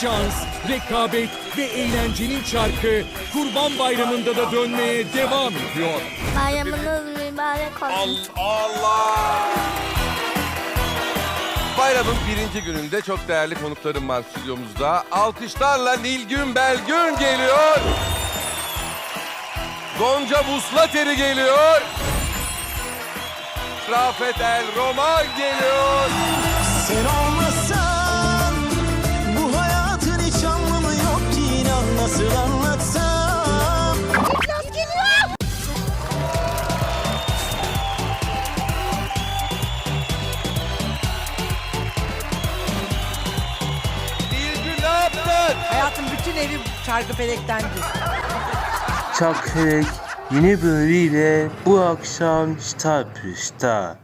şans, rekabet ve eğlencenin çarkı Kurban Bayramı'nda da dönmeye devam ediyor. Bayramınız mübarek olsun. Allah! Bayramın birinci gününde çok değerli konuklarım var stüdyomuzda. Alkışlarla Nilgün Belgün geliyor. Gonca Buslateri geliyor. Rafet El Roman geliyor. Nasıl anlatsam Nilgün ne yaptın? Hayatım bütün evi çarkı felekten düz. Çakırık yine böyleyle bu akşam Star Plus'ta.